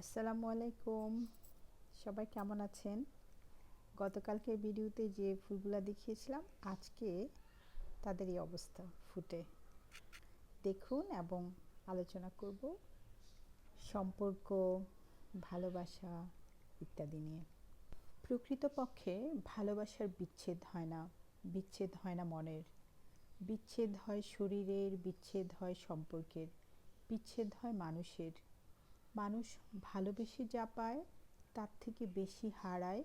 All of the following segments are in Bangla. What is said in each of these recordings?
আসসালামু আলাইকুম। সবাই কেমন আছেন? গতকালকে ভিডিওতে যে ফুলগুলা দেখিয়েছিলাম, আজকে তাদের এই অবস্থা ফুটে। দেখুন এবং আলোচনা করব সম্পর্ক, ভালোবাসা ইত্যাদি নিয়ে। প্রকৃতপক্ষে ভালোবাসার বিচ্ছেদ হয় না, বিচ্ছেদ হয় না মনের। বিচ্ছেদ হয় শরীরের, বিচ্ছেদ হয় সম্পর্কের। বিচ্ছেদ হয় মানুষের। মানুষ ভালোবেসে যা পায়, তার থেকে বেশি হারায়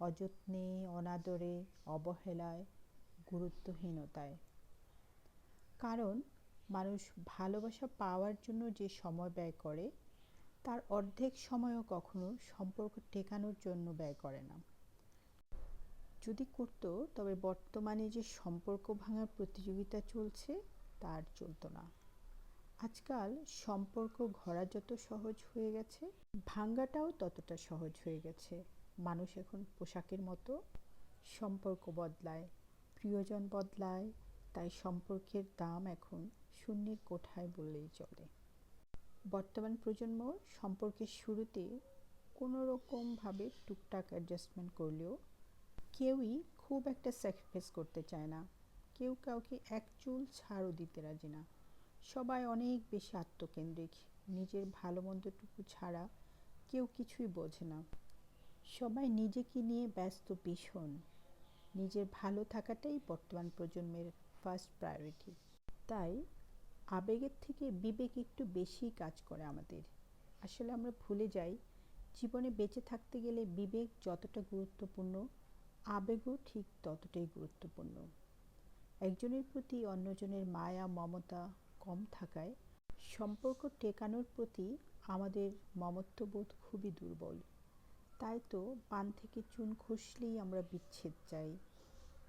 অযত্নে, অনাদরে, অবহেলায়, গুরুত্বহীনতায়। কারণ মানুষ ভালোবাসা পাওয়ার জন্য যে সময় ব্যয় করে, তার অর্ধেক সময়ও কখনো সম্পর্ক টেকানোর জন্য ব্যয় করে না। যদি করতো, তবে বর্তমানে যে সম্পর্ক ভাঙার প্রতিযোগিতা চলছে, তার চলতো না। আজকাল সম্পর্ক গড়া যত সহজ হয়ে গেছে, ভাঙ্গাটাও ততটা সহজ হয়ে গেছে। মানুষ এখন পোশাকের মতো সম্পর্ক বদলায়, প্রিয়জন বদলায়, তাই সম্পর্কের দাম এখন শূন্যের কোঠায় বললেই চলে। বর্তমান প্রজন্ম সম্পর্কের শুরুতে কোনো রকমভাবে টুকটাক অ্যাডজাস্টমেন্ট করলেও কেউই খুব একটা স্যাক্রিফাইস করতে চায় না। কেউ কাউকে এক চুল ছাড়ও দিতে রাজি না। সবাই অনেক বেশি আত্মকেন্দ্রিক। নিজের ভালো মন্দটুকু ছাড়া কেউ কিছুই বোঝে না। সবাই নিজেকে নিয়ে ব্যস্ত, ভীষণ। নিজের ভালো থাকাটাই বর্তমান প্রজন্মের ফার্স্ট প্রায়োরিটি তাই আবেগের থেকে বিবেক একটু বেশি কাজ করে আমাদের। আসলে আমরা ভুলে যাই, জীবনে বেঁচে থাকতে গেলে বিবেক যতটা গুরুত্বপূর্ণ, আবেগও ঠিক ততটাই গুরুত্বপূর্ণ। একজনের প্রতি অন্যজনের মায়া, মমতা কম থাকায় সম্পর্ক টেকানোর প্রতি আমাদের মমত্ববোধ খুবই দুর্বল। তাই তো পান থেকে চুন খসলেই আমরা বিচ্ছেদ চাই।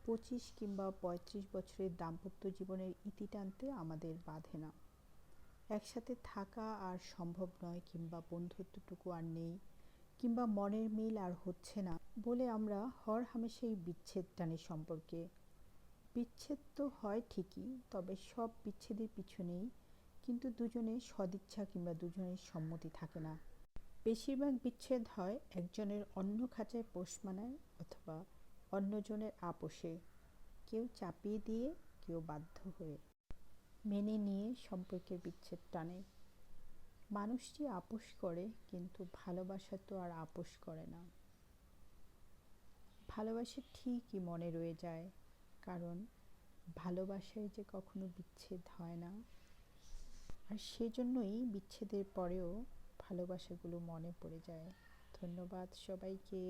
পঁচিশ কিংবা পঁয়ত্রিশ বছরের দাম্পত্য জীবনের ইতি টানতে আমাদের বাধে না। একসাথে থাকা আর সম্ভব নয় কিংবা বন্ধুত্বটুকু আর নেই, কিংবা মনের মিল আর হচ্ছে না বলে আমরা হর হামেশাই বিচ্ছেদ টানে সম্পর্কে। বিচ্ছেদ তো হয় ঠিকই, তবে সব বিচ্ছেদের পিছনেই কিন্তু দুজনের সদিচ্ছা কিংবা দুজনের সম্মতি থাকে না। বেশিরভাগ বিচ্ছেদ হয় একজনের অন্য খাঁচায় পোষ মানায় অথবা অন্যজনের আপোষে। কেউ চাপিয়ে দিয়ে, কেউ বাধ্য হয়ে মেনে নিয়ে সম্পর্কের বিচ্ছেদ টানে। মানুষটি আপোষ করে, কিন্তু ভালোবাসা তো আর আপোষ করে না। ভালোবাসা ঠিকই মনে রয়ে যায়। কারণ ভালোবাসায় যে কখনো বিচ্ছেদ হয় না। আর সেজন্যই বিচ্ছেদের পরেও ভালোবাসাগুলো মনে পড়ে যায়। ধন্যবাদ সবাইকে।